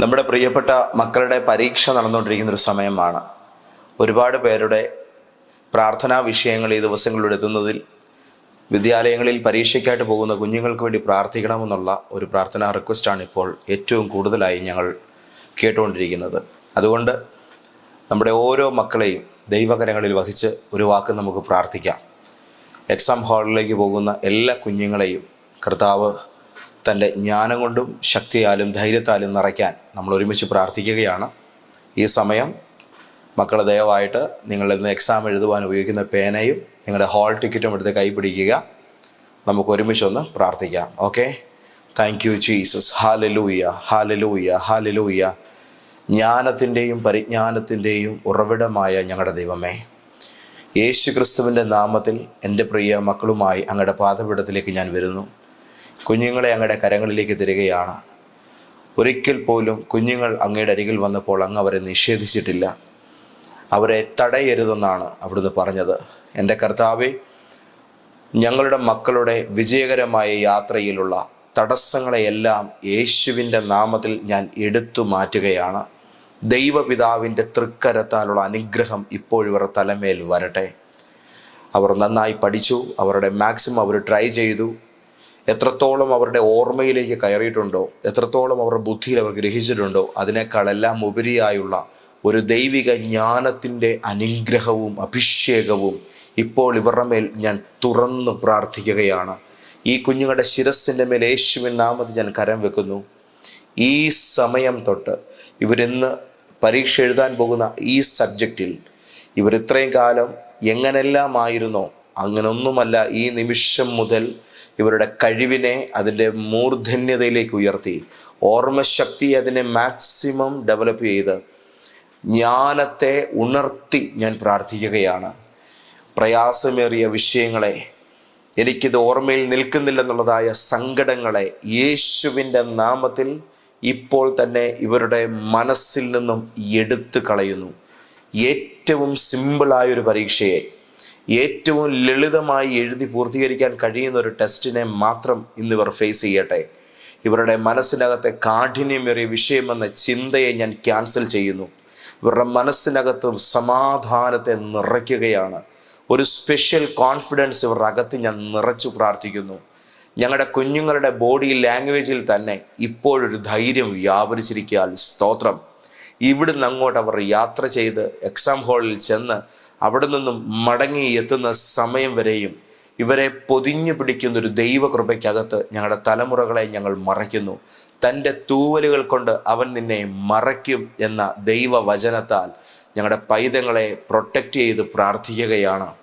നമ്മുടെ പ്രിയപ്പെട്ട മക്കളുടെ പരീക്ഷ നടന്നുകൊണ്ടിരിക്കുന്ന ഒരു സമയമാണ്. ഒരുപാട് പേരുടെ പ്രാർത്ഥനാ വിഷയങ്ങൾ ഈ ദിവസങ്ങളിൽ എത്തുന്നതിൽ വിദ്യാലയങ്ങളിൽ പരീക്ഷയ്ക്കായിട്ട് പോകുന്ന കുഞ്ഞുങ്ങൾക്ക് വേണ്ടി പ്രാർത്ഥിക്കണമെന്നുള്ള ഒരു പ്രാർത്ഥനാ റിക്വസ്റ്റാണ് ഇപ്പോൾ ഏറ്റവും കൂടുതലായി ഞങ്ങൾ കേട്ടുകൊണ്ടിരിക്കുന്നത്. അതുകൊണ്ട് നമ്മുടെ ഓരോ മക്കളെയും ദൈവകരങ്ങളിൽ വഹിച്ച് ഒരു വാക്ക് നമുക്ക് പ്രാർത്ഥിക്കാം. എക്സാം ഹാളിലേക്ക് പോകുന്ന എല്ലാ കുഞ്ഞുങ്ങളെയും കർത്താവ് തന്റെ ജ്ഞാനം കൊണ്ടും ശക്തിയാലും ധൈര്യത്താലും നിറയ്ക്കാൻ നമ്മൾ ഒരുമിച്ച് പ്രാർത്ഥിക്കുകയാണ്. ഈ സമയം മക്കൾ ദയവായിട്ട് നിങ്ങൾ ഇന്ന് എക്സാം എഴുതുവാൻ ഉപയോഗിക്കുന്ന പേനയും നിങ്ങളുടെ ഹാൾ ടിക്കറ്റും എടുത്ത് കൈ പിടിക്കുക. നമുക്ക് ഒരുമിച്ചൊന്ന് പ്രാർത്ഥിക്കാം. Okay thank you Jesus hallelujah hallelujah hallelujah ജ്ഞാനത്തിന്റെയും പരിജ്ഞാനത്തിന്റെയും ഉറവിടമായ ഞങ്ങളുടെ ദൈവമേ യേശു ക്രിസ്തുവിന്റെ നാമത്തിൽ എന്റെ പ്രിയ മക്കളുമായി അങ്ങയുടെ പാദപീഠത്തിലേക്ക് ഞാൻ വരുന്നു. കുഞ്ഞുങ്ങളെ അങ്ങയുടെ കരങ്ങളിലേക്ക് തരികയാണ്. ഒരിക്കൽ പോലും കുഞ്ഞുങ്ങൾ അങ്ങയുടെ അരികിൽ വന്നപ്പോൾ അങ്ങ് അവരെ നിഷേധിച്ചിട്ടില്ല. അവരെ തടയരുതെന്നാണ് അവിടുന്ന് പറഞ്ഞത്. എന്റെ കർത്താവെ ഞങ്ങളുടെ മക്കളുടെ വിജയകരമായ യാത്രയിലുള്ള തടസ്സങ്ങളെയെല്ലാം യേശുവിന്റെ നാമത്തിൽ ഞാൻ എടുത്തു മാറ്റുകയാണ്. ദൈവപിതാവിന്റെ തൃക്കരത്താലുള്ള അനുഗ്രഹം ഇപ്പോഴിവർ തലമേൽ വരട്ടെ. അവർ നന്നായി പഠിച്ചു. അവരുടെ മാക്സിമം അവർ ട്രൈ ചെയ്തു. എത്രത്തോളം അവരുടെ ഓർമ്മയിലേക്ക് കയറിയിട്ടുണ്ടോ എത്രത്തോളം അവരുടെ ബുദ്ധിയിൽ അവർ ഗ്രഹിച്ചിട്ടുണ്ടോ അതിനേക്കാളെല്ലാം ഉപരിയായുള്ള ഒരു ദൈവിക ജ്ഞാനത്തിന്റെ അനുഗ്രഹവും അഭിഷേകവും ഇപ്പോൾ ഇവരുടെ മേൽ ഞാൻ തുറന്നു പ്രാർത്ഥിക്കുകയാണ്. ഈ കുഞ്ഞുങ്ങളുടെ ശിരസിന്റെ മേൽ യേശുവിൻ നാമത്തിൽ ഞാൻ കരം വെക്കുന്നു. ഈ സമയം തൊട്ട് ഇവരിന്ന് പരീക്ഷ എഴുതാൻ പോകുന്ന ഈ സബ്ജക്റ്റിൽ ഇവർ ഇത്രയും കാലം എങ്ങനെല്ലാം ആയിരുന്നോ അങ്ങനൊന്നുമല്ല ഈ നിമിഷം മുതൽ ഇവരുടെ കഴിവിനെ അതിന്റെ മൂർധന്യതയിലേക്ക് ഉയർത്തി. ഓർമ്മശക്തി അതിനെ മാക്സിമം ഡെവലപ്പ് ചെയ്ത് ജ്ഞാനത്തെ ഉണർത്തി ഞാൻ പ്രാർത്ഥിക്കുകയാണ്. പ്രയാസമേറിയ വിഷയങ്ങളെ എനിക്കിത് ഓർമ്മയിൽ നിൽക്കുന്നില്ലെന്നുള്ളതായ സങ്കടങ്ങളെ യേശുവിന്റെ നാമത്തിൽ ഇപ്പോൾ തന്നെ ഇവരുടെ മനസ്സിൽ നിന്നും എടുത്തു കളയുന്നു. ഏറ്റവും സിമ്പിളായൊരു പരീക്ഷയെ ഏറ്റവും ലളിതമായി എഴുതി പൂർത്തീകരിക്കാൻ കഴിയുന്ന ഒരു ടെസ്റ്റിനെ മാത്രം ഇവർ ഫേസ് ചെയ്യട്ടെ. ഇവരുടെ മനസ്സിനകത്തെ കാഠിന്യമേറിയ വിഷയമെന്ന ചിന്തയെ ഞാൻ ക്യാൻസൽ ചെയ്യുന്നു. ഇവരുടെ മനസ്സിനകത്തും സമാധാനത്തെ നിറയ്ക്കുകയാണ്. ഒരു സ്പെഷ്യൽ കോൺഫിഡൻസ് ഇവരുടെ അകത്ത് ഞാൻ നിറച്ചു പ്രാർത്ഥിക്കുന്നു. ഞങ്ങളുടെ കുഞ്ഞുങ്ങളുടെ ബോഡി ലാംഗ്വേജിൽ തന്നെ ഇപ്പോഴൊരു ധൈര്യം വ്യാപരിച്ചിരിക്കാൻ സ്തോത്രം. ഇവിടുന്ന് അങ്ങോട്ട് അവർ യാത്ര ചെയ്ത് എക്സാം ഹാളിൽ ചെന്ന് അവിടെ നിന്നും മടങ്ങി എത്തുന്ന സമയം വരെയും ഇവരെ പൊതിഞ്ഞു പിടിക്കുന്ന ഒരു ദൈവകൃപയ്ക്കകത്ത് ഞങ്ങളുടെ തലമുറകളെ ഞങ്ങൾ മറയ്ക്കുന്നു. തന്റെ തൂവലുകൾ കൊണ്ട് അവൻ നിന്നെ മറയ്ക്കും എന്ന ദൈവവചനത്താൽ ഞങ്ങളുടെ പൈതങ്ങളെ പ്രൊട്ടക്റ്റ് ചെയ്ത് പ്രാർത്ഥിക്കുകയാണ്.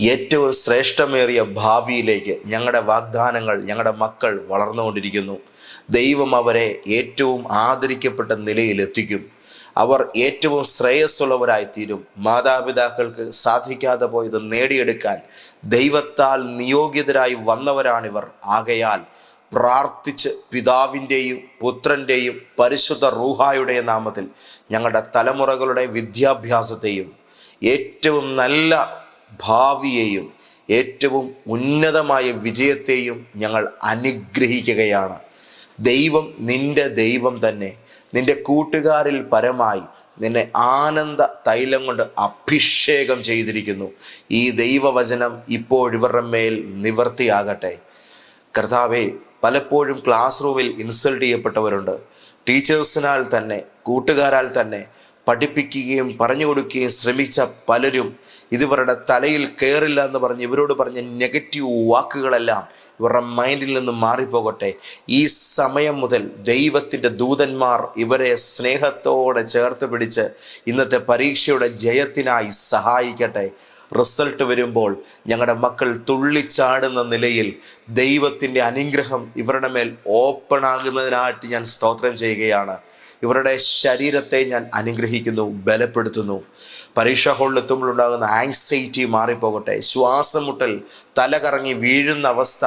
ഏറ്റവും ശ്രേഷ്ഠമേറിയ ഭാവിയിലേക്ക് ഞങ്ങളുടെ വാഗ്ദാനങ്ങൾ ഞങ്ങളുടെ മക്കൾ വളർന്നുകൊണ്ടിരിക്കുന്നു. ദൈവം അവരെ ഏറ്റവും ആദരിക്കപ്പെട്ട നിലയിൽ എത്തിക്കും അവർ ഏറ്റവും ശ്രേയസ്സുള്ളവരായി തീരും മാതാപിതാക്കൾക്ക് സാധിക്കാതെ പോയത് നേടിയെടുക്കാൻ ദൈവത്താൽ നിയോഗിതരായി വന്നവരാണിവർ. ആകയാൽ പ്രാർത്ഥിച്ച് പിതാവിന്റെയും പുത്രന്റെയും പരിശുദ്ധ റൂഹായുടെ നാമത്തിൽ ഞങ്ങളുടെ തലമുറകളുടെ വിദ്യാഭ്യാസത്തെയും ഏറ്റവും നല്ല ഭാവിയെയും ഏറ്റവും ഉന്നതമായ വിജയത്തെയും ഞങ്ങൾ അനുഗ്രഹിക്കുകയാണ്. ദൈവം നിന്റെ ദൈവം തന്നെ. നിന്റെ കൂട്ടുകാരിൽ പരമായി നിന്നെ ആനന്ദ തൈലം കൊണ്ട് അഭിഷേകം ചെയ്തിരിക്കുന്നു. ഈ ദൈവവചനം ഇപ്പോൾ ഇവരുടെ മേൽ നിവർത്തിയാകട്ടെ. കർത്താവെ പലപ്പോഴും ക്ലാസ് റൂമിൽ ഇൻസൾട്ട് ചെയ്യപ്പെട്ടവരുണ്ട്. ടീച്ചേഴ്സിനാൽ തന്നെ കൂട്ടുകാരാൽ തന്നെ പഠിപ്പിക്കുകയും പറഞ്ഞു കൊടുക്കുകയും ശ്രമിച്ച പലരും ഇതിവരുടെ തലയിൽ കയറില്ല എന്ന് പറഞ്ഞ് ഇവരോട് പറഞ്ഞ നെഗറ്റീവ് വാക്കുകളെല്ലാം ഇവരുടെ മൈൻഡിൽ നിന്ന് മാറിപ്പോകട്ടെ. ഈ സമയം മുതൽ ദൈവത്തിന്റെ ദൂതന്മാർ ഇവരെ സ്നേഹത്തോടെ ചേർത്ത് പിടിച്ച് ഇന്നത്തെ പരീക്ഷയുടെ ജയത്തിനായി സഹായിക്കട്ടെ. റിസൾട്ട് വരുമ്പോൾ ഞങ്ങളുടെ മക്കൾ തുള്ളിച്ചാടുന്ന നിലയിൽ ദൈവത്തിന്റെ അനുഗ്രഹം ഇവരുടെ മേൽ ഓപ്പൺ ആകുന്നതിനായിട്ട് ഞാൻ സ്തോത്രം ചെയ്യുകയാണ്. ഇവരുടെ ശരീരത്തെ ഞാൻ അനുഗ്രഹിക്കുന്നു ബലപ്പെടുത്തുന്നു. പരീക്ഷാ ഹോളിൽ എത്തുമ്പോൾ ഉണ്ടാകുന്ന ആങ്സൈറ്റി മാറിപ്പോകട്ടെ. ശ്വാസം മുട്ടൽ തലകറങ്ങി വീഴുന്ന അവസ്ഥ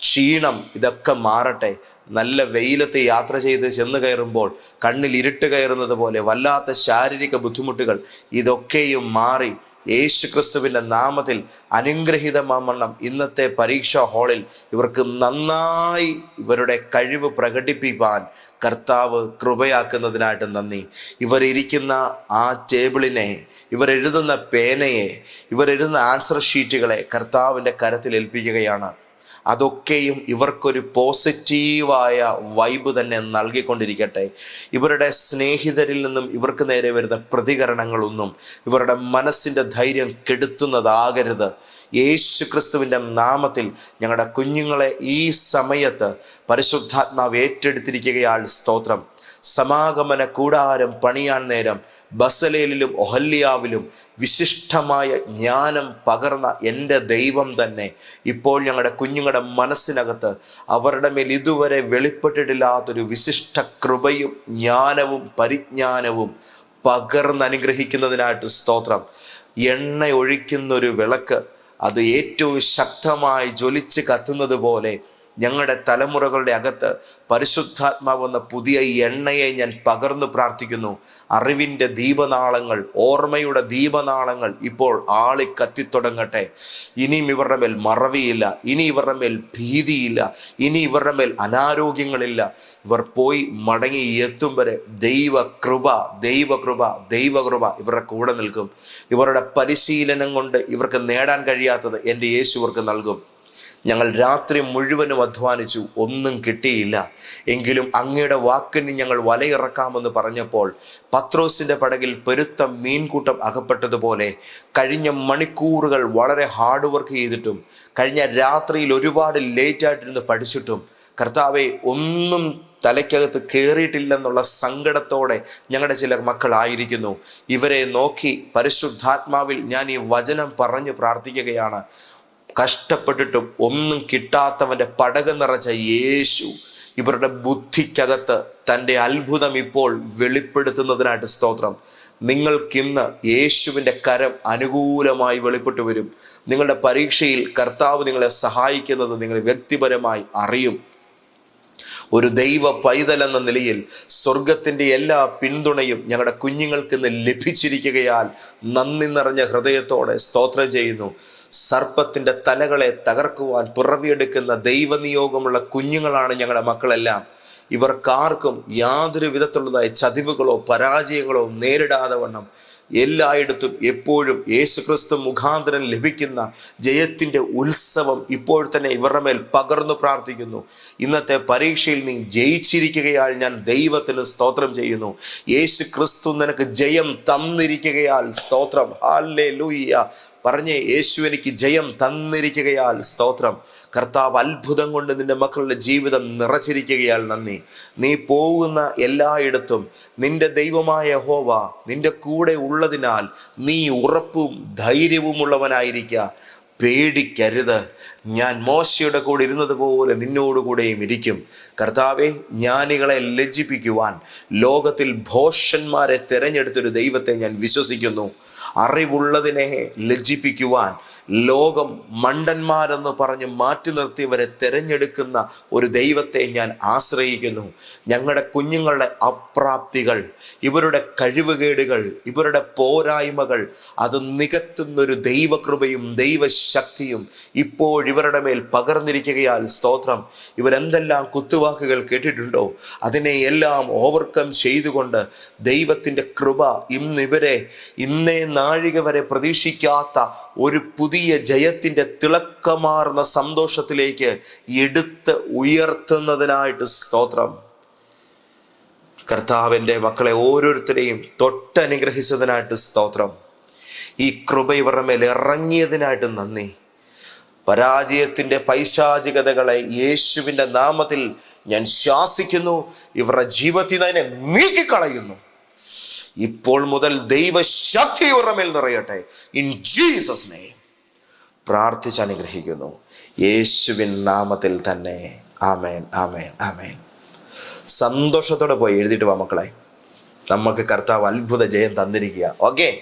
ക്ഷീണം ഇതൊക്കെ മാറട്ടെ. നല്ല വെയിലത്ത് യാത്ര ചെയ്ത് ചെന്ന് കയറുമ്പോൾ കണ്ണിൽ ഇരുട്ട് കയറുന്നത് പോലെ വല്ലാത്ത ശാരീരിക ബുദ്ധിമുട്ടുകൾ ഇതൊക്കെയും മാറി യേശു ക്രിസ്തുവിന്റെ നാമത്തിൽ അനുഗ്രഹീതമാമണ്ണം ഇന്നത്തെ പരീക്ഷാ ഹാളിൽ ഇവർക്ക് നന്നായി ഇവരുടെ കഴിവ് പ്രകടിപ്പിക്കാൻ കർത്താവ് കൃപയാക്കുന്നതിനായിട്ട് നന്ദി. ഇവരിയ്ക്കുന്ന ആ ടേബിളിനെ ഇവരെഴുതുന്ന പേനയെ ഇവരെഴുതുന്ന ആൻസർ ഷീറ്റുകളെ കർത്താവിന്റെ കരത്തിൽ ഏൽപ്പിക്കുകയാണ്. അതൊക്കെയും ഇവർക്കൊരു പോസിറ്റീവായ വൈബ് തന്നെ നൽകിക്കൊണ്ടിരിക്കട്ടെ. ഇവരുടെ സ്നേഹിതരിൽ നിന്നും ഇവർക്ക് നേരെ വരുന്ന പ്രതികരണങ്ങളൊന്നും ഇവരുടെ മനസ്സിന്റെ ധൈര്യം കെടുത്തുന്നതാകരുത്. യേശു ക്രിസ്തുവിന്റെ നാമത്തിൽ ഞങ്ങളുടെ കുഞ്ഞുങ്ങളെ ഈ സമയത്ത് പരിശുദ്ധാത്മാവ് ഏറ്റെടുത്തിരിക്കുകയാൽ സ്തോത്രം. സമാഗമന കൂടാരം പണിയാൻ നേരം ബസലേലിലും ഒഹല്യാവിലും വിശിഷ്ടമായ ജ്ഞാനം പകർന്ന എന്റെ ദൈവം തന്നെ ഇപ്പോൾ ഞങ്ങളുടെ കുഞ്ഞുങ്ങളുടെ മനസ്സിനകത്ത് അവരുടെ മേൽ ഇതുവരെ വെളിപ്പെട്ടിട്ടില്ലാത്തൊരു വിശിഷ്ട കൃപയും ജ്ഞാനവും പരിജ്ഞാനവും പകർന്ന് അനുഗ്രഹിക്കുന്നതിനായിട്ട് സ്തോത്രം. എണ്ണ ഒഴിക്കുന്നൊരു വിളക്ക് അത് ഏറ്റവും ശക്തമായി ജ്വലിച്ച് കത്തുന്നത് പോലെ ഞങ്ങളുടെ തലമുറകളുടെ അകത്ത് പരിശുദ്ധാത്മാവെന്ന പുതിയ എണ്ണയെ ഞാൻ പകർന്നു പ്രാർത്ഥിക്കുന്നു. അറിവിന്റെ ദീപനാളങ്ങൾ ഓർമ്മയുടെ ദീപനാളങ്ങൾ ഇപ്പോൾ ആളി കത്തിത്തുടങ്ങട്ടെ ഇനിയും ഇവരുടെ മേൽ മറവിയില്ല ഇനി ഇവരുടെ മേൽ ഭീതിയില്ല ഇനി ഇവരുടെ മേൽ അനാരോഗ്യങ്ങളില്ല. ഇവർ പോയി മടങ്ങി എത്തും വരെ ദൈവകൃപ ദൈവകൃപ ദൈവകൃപ ഇവരുടെ കൂടെ നിൽക്കും. ഇവരുടെ പരിശീലനം കൊണ്ട് ഇവർക്ക് നേടാൻ കഴിയാത്തത് എന്റെ യേശു നൽകും. ഞങ്ങൾ രാത്രി മുഴുവനും അധ്വാനിച്ചു ഒന്നും കിട്ടിയില്ല. എങ്കിലും അങ്ങയുടെ വാക്കിന് ഞങ്ങൾ വലയിറക്കാമെന്ന് പറഞ്ഞപ്പോൾ പത്രോസിന്റെ പടകിൽ പെരുത്ത മീൻകൂട്ടം അകപ്പെട്ടതുപോലെ കഴിഞ്ഞ മണിക്കൂറുകൾ വളരെ ഹാർഡ് വർക്ക് ചെയ്തിട്ടും കഴിഞ്ഞ രാത്രിയിൽ ഒരുപാട് ലേറ്റ് ആയിട്ടിരുന്ന് പഠിച്ചിട്ടും കർത്താവെ ഒന്നും തലയ്ക്കകത്ത് കയറിയിട്ടില്ലെന്നുള്ള സങ്കടത്തോടെ ഞങ്ങളുടെ ചില മക്കളായിരിക്കുന്നു. ഇവരെ നോക്കി പരിശുദ്ധാത്മാവിൽ ഞാൻ ഈ വചനം പറഞ്ഞു പ്രാർത്ഥിക്കുകയാണ്. കഷ്ടപ്പെട്ടിട്ടും ഒന്നും കിട്ടാത്തവന്റെ പടക നിറച്ച യേശു ഇവരുടെ ബുദ്ധിക്കകത്ത് തന്റെ അത്ഭുതം ഇപ്പോൾ വെളിപ്പെടുത്തുന്നതിനായിട്ട് സ്തോത്രം. നിങ്ങൾക്കിന്ന് യേശുവിന്റെ കരം അനുകൂലമായി വെളിപ്പെട്ടു വരും. നിങ്ങളുടെ പരീക്ഷയിൽ കർത്താവ് നിങ്ങളെ സഹായിക്കുന്നത് നിങ്ങൾ വ്യക്തിപരമായി അറിയും. ഒരു ദൈവ പൈതൽ എന്ന നിലയിൽ സ്വർഗത്തിന്റെ എല്ലാ പിന്തുണയും ഞങ്ങളുടെ കുഞ്ഞുങ്ങൾക്ക് ഇന്ന് ലഭിച്ചിരിക്കുകയാൽ നന്ദി നിറഞ്ഞ ഹൃദയത്തോടെ സ്തോത്രം ചെയ്യുന്നു. സർപ്പത്തിന്റെ തലകളെ തകർക്കുവാൻ പിറവിയെടുക്കുന്ന ദൈവനിയോഗമുള്ള കുഞ്ഞുങ്ങളാണ് ഞങ്ങളുടെ മക്കളെല്ലാം. ഇവർക്കാർക്കും യാതൊരു വിധത്തിലുള്ളതായ ചതിവുകളോ പരാജയങ്ങളോ നേരിടാതെ വണ്ണം. എല്ലായിടത്തും എപ്പോഴും യേശുക്രിസ്തു മുഖാന്തരം ലഭിക്കുന്ന ജയത്തിന്റെ ഉത്സവം ഇപ്പോൾ തന്നെ ഇവരുടെ മേൽ പകർന്നു പ്രാർത്ഥിക്കുന്നു. ഇന്നത്തെ പരീക്ഷയിൽ നീ ജയിച്ചിരിക്കുകയാൽ ഞാൻ ദൈവത്തിന് സ്തോത്രം ചെയ്യുന്നു. യേശു ക്രിസ്തു നിനക്ക് ജയം തന്നിരിക്കുകയാൽ സ്തോത്രം. ഹാലേ ലൂയ്യ പറഞ്ഞേ യേശു എനിക്ക് ജയം തന്നിരിക്കുകയാൽ സ്തോത്രം. കർത്താവ് അത്ഭുതം കൊണ്ട് നിന്റെ മക്കളുടെ ജീവിതം നിറച്ചിരിക്കുകയാൽ നന്ദി. നീ പോകുന്ന എല്ലായിടത്തും നിന്റെ ദൈവമായ ഹോവ നിന്റെ കൂടെ ഉള്ളതിനാൽ നീ ഉറപ്പും ധൈര്യവുമുള്ളവനായിരിക്കുക പേടിക്കരുത്. ഞാൻ മോശയുടെ കൂടെ ഇരുന്നത് പോലെ നിന്നോടുകൂടെയും ഇരിക്കും. കർത്താവെ ജ്ഞാനികളെ ലജ്ജിപ്പിക്കുവാൻ ലോകത്തിൽ ഭോഷന്മാരെ തിരഞ്ഞെടുത്തൊരു ദൈവത്തെ ഞാൻ വിശ്വസിക്കുന്നു. അറിവുള്ളതിനെ ലജ്ജിപ്പിക്കുവാൻ ലോകം മണ്ടന്മാരെന്ന് പറഞ്ഞ് മാറ്റി നിർത്തിയവരെ തിരഞ്ഞെടുക്കുന്ന ഒരു ദൈവത്തെ ഞാൻ ആശ്രയിക്കുന്നു. ഞങ്ങളുടെ കുഞ്ഞുങ്ങളുടെ അപ്രാപ്തികൾ ഇവരുടെ കഴിവുകേടുകൾ ഇവരുടെ പോരായ്മകൾ അത് നികത്തുന്നൊരു ദൈവകൃപയും ദൈവശക്തിയും ഇപ്പോഴിവരുടെ മേൽ പകർന്നിരിക്കുകയാൽ സ്തോത്രം. ഇവരെന്തെല്ലാം കുത്തുവാക്കുകൾ കേട്ടിട്ടുണ്ടോ? അതിനെ എല്ലാം ഓവർകം ചെയ്തുകൊണ്ട് ദൈവത്തിന്റെ കൃപ ഇന്നിവരെ ഇന്നേ നാഴിക വരെ പ്രതീക്ഷിക്കാത്ത ഒരു പുതിയ ജയത്തിന്റെ തിളക്കമാർന്ന സന്തോഷത്തിലേക്ക് എടുത്ത് ഉയർത്തുന്നതിനായിട്ട് സ്തോത്രം. കർത്താവിന്റെ മക്കളെ ഓരോരുത്തരെയും തൊട്ടനുഗ്രഹിച്ചതിനായിട്ട് സ്തോത്രം. ഈ കൃപ മേൽ ഇറങ്ങിയതിനായിട്ട് നന്ദി. പരാജയത്തിന്റെ പൈശാചികതകളെ യേശുവിന്റെ നാമത്തിൽ ഞാൻ ശ്വാസിക്കുന്നു ഇവരുടെ ജീവിതത്തിൽ നിന്ന് അതിനെ നീക്കിക്കളയുന്നു. ഇപ്പോൾ മുതൽ ദൈവശക്തി ഉറമേൽ മേൽ നിറയട്ടെ. ഇൻ ജീസസ് നെയ്മ് പ്രാർത്ഥിച്ച് അനുഗ്രഹിക്കുന്നു. യേശുവിൻ നാമത്തിൽ തന്നെ. ആമേൻ ആമേൻ ആമേൻ. സന്തോഷത്തോടെ പോയി എഴുതിയിട്ട് വാ മക്കളെ. നമുക്ക് കർത്താവ് അത്ഭുത ജയം തന്നിരിക്കുക. ഓക്കെ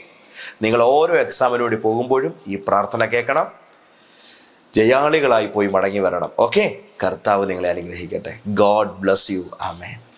നിങ്ങൾ ഓരോ എക്സാമിനു വേണ്ടി പോകുമ്പോഴും ഈ പ്രാർത്ഥന കേൾക്കണം. ജയാളികളായി പോയി മടങ്ങി വരണം. ഓക്കെ കർത്താവ് നിങ്ങളെ അനുഗ്രഹിക്കട്ടെ. God bless you amen.